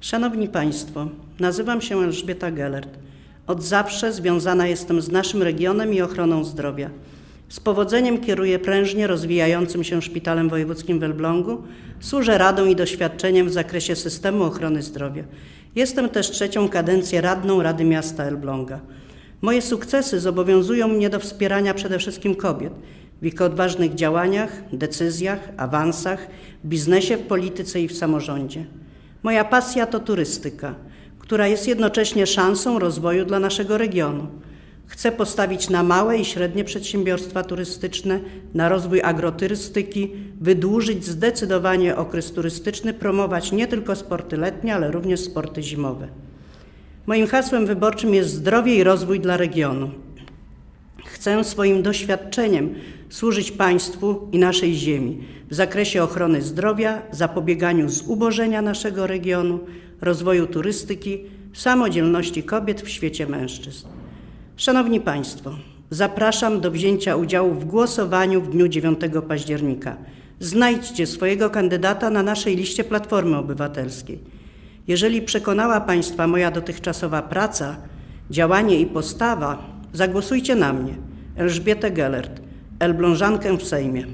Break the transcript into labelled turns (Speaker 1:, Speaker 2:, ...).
Speaker 1: Szanowni Państwo, nazywam się Elżbieta Gellert. Od zawsze związana jestem z naszym regionem i ochroną zdrowia. Z powodzeniem kieruję prężnie rozwijającym się Szpitalem Wojewódzkim w Elblągu, służę radą i doświadczeniem w zakresie systemu ochrony zdrowia. Jestem też trzecią kadencję radną Rady Miasta Elbląga. Moje sukcesy zobowiązują mnie do wspierania przede wszystkim kobiet w ich odważnych działaniach, decyzjach, awansach, w biznesie, w polityce i w samorządzie. Moja pasja to turystyka, która jest jednocześnie szansą rozwoju dla naszego regionu. Chcę postawić na małe i średnie przedsiębiorstwa turystyczne, na rozwój agroturystyki, wydłużyć zdecydowanie okres turystyczny, promować nie tylko sporty letnie, ale również sporty zimowe. Moim hasłem wyborczym jest zdrowie i rozwój dla regionu. Chcę swoim doświadczeniem służyć państwu i naszej ziemi w zakresie ochrony zdrowia, zapobieganiu zubożenia naszego regionu, rozwoju turystyki, samodzielności kobiet w świecie mężczyzn. Szanowni Państwo, zapraszam do wzięcia udziału w głosowaniu w dniu 9 października. Znajdźcie swojego kandydata na naszej liście Platformy Obywatelskiej. Jeżeli przekonała Państwa moja dotychczasowa praca, działanie i postawa, zagłosujcie na mnie, Elżbietę Gellert, Elblążankę w Sejmie.